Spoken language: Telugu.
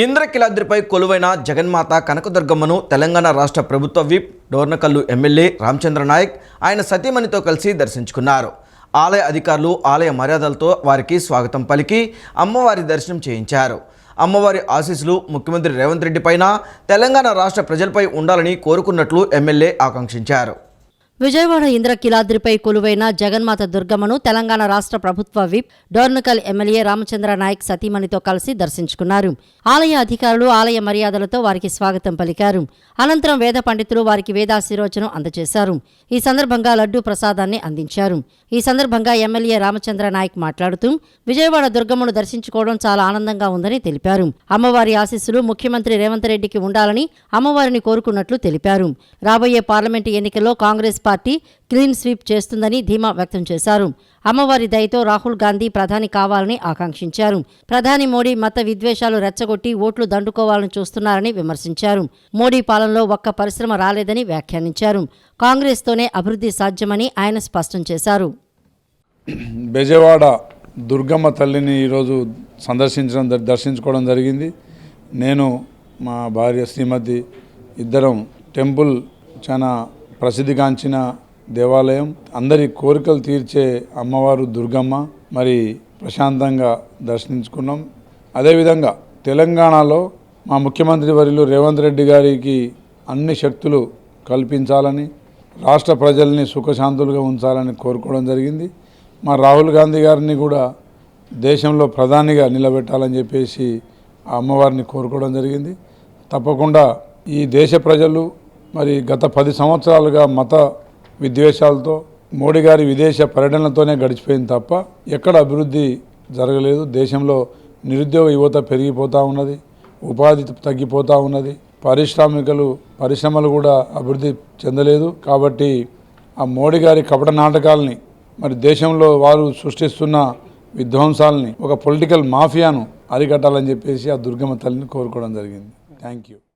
ఇంద్రకిలాద్రిపై కొలువైన జగన్మాత కనకదుర్గమ్మను తెలంగాణ రాష్ట్ర ప్రభుత్వ విప్ డోర్నకల్లు ఎమ్మెల్యే రామచంద్ర నాయక్ ఆయన సతీమణితో కలిసి దర్శించుకున్నారు. ఆలయ అధికారులు ఆలయ మర్యాదలతో వారికి స్వాగతం పలికి అమ్మవారి దర్శనం చేయించారు. అమ్మవారి ఆశీస్సులు ముఖ్యమంత్రి రేవంత్ రెడ్డి పైన తెలంగాణ రాష్ట్ర ప్రజలపై ఉండాలని కోరుకున్నట్లు ఎమ్మెల్యే ఆకాంక్షించారు. విజయవాడ ఇంద్రకిలాద్రిపై కొలువైన జగన్మాత దుర్గమ్మను తెలంగాణ రాష్ట్ర ప్రభుత్వ విప్ డోర్నకల్ ఎమ్మెల్యే రామచంద్ర నాయక్ సతీమణితో కలిసి దర్శించుకున్నారు. ఆలయ అధికారులు ఆలయ మర్యాదలతో వారికి స్వాగతం పలికారు. అనంతరం వేద పండితులు వారికి వేదాశీరోచనం అందజేశారు. ఈ సందర్భంగా లడ్డూ ప్రసాదాన్ని అందించారు. ఈ సందర్భంగా ఎమ్మెల్యే రామచంద్ర నాయక్ మాట్లాడుతూ విజయవాడ దుర్గమ్మను దర్శించుకోవడం చాలా ఆనందంగా ఉందని తెలిపారు. అమ్మవారి ఆశీస్సులు ముఖ్యమంత్రి రేవంత్ రెడ్డికి ఉండాలని అమ్మవారిని కోరుకున్నట్లు తెలిపారు. రాబోయే పార్లమెంటు ఎన్నికల్లో కాంగ్రెస్ పార్టీ క్లీన్ స్వీప్ చేస్తుందని ధీమా వ్యక్తం చేశారు. అమ్మవారి దయతో రాహుల్ గాంధీ ప్రధాని కావాలని ఆకాంక్షించారు. ప్రధాని మోడీ మత విద్వేషాలు రెచ్చగొట్టి ఓట్లు దండుకోవాలని చూస్తున్నారని విమర్శించారు. మోడీ పాలనలో ఒక్క పరిశ్రమ రాలేదని వ్యాఖ్యానించారు. కాంగ్రెస్తోనే అభివృద్ధి సాధ్యమని ఆయన స్పష్టం చేశారు. బెజవాడ దుర్గమ్మ తల్లిని ఈరోజు సందర్శించడం దర్శించుకోవడం జరిగింది. నేను మా భార్య శ్రీమతి ఇద్దరం టెంపుల్ చాలా ప్రసిద్ధిగాంచిన దేవాలయం. అందరి కోరికలు తీర్చే అమ్మవారు దుర్గమ్మ. మరి ప్రశాంతంగా దర్శించుకున్నాం. అదేవిధంగా తెలంగాణలో మా ముఖ్యమంత్రి వర్యులు రేవంత్ రెడ్డి గారికి అన్ని శక్తులు కల్పించాలని రాష్ట్ర ప్రజల్ని సుఖశాంతులుగా ఉంచాలని కోరుకోవడం జరిగింది. మా రాహుల్ గాంధీ గారిని కూడా దేశంలో ప్రధానిగా నిలబెట్టాలని చెప్పేసి ఆ అమ్మవారిని కోరుకోవడం జరిగింది. తప్పకుండా ఈ దేశ ప్రజలు మరి గత పది సంవత్సరాలుగా మత విద్వేషాలతో మోడీ గారి విదేశ పర్యటనలతోనే గడిచిపోయింది తప్ప ఎక్కడ అభివృద్ధి జరగలేదు. దేశంలో నిరుద్యోగ యువత పెరిగిపోతూ ఉన్నది ఉపాధి తగ్గిపోతూ ఉన్నది పారిశ్రామికలు పరిశ్రమలు కూడా అభివృద్ధి చెందలేదు. కాబట్టి ఆ మోడీ గారి కపట నాటకాలని మరి దేశంలో వారు సృష్టిస్తున్న విధ్వంసాలని ఒక పొలిటికల్ మాఫియాను అరికట్టాలని చెప్పేసి ఆ దుర్గమ్మ తల్లిని కోరుకోవడం జరిగింది. Thank you.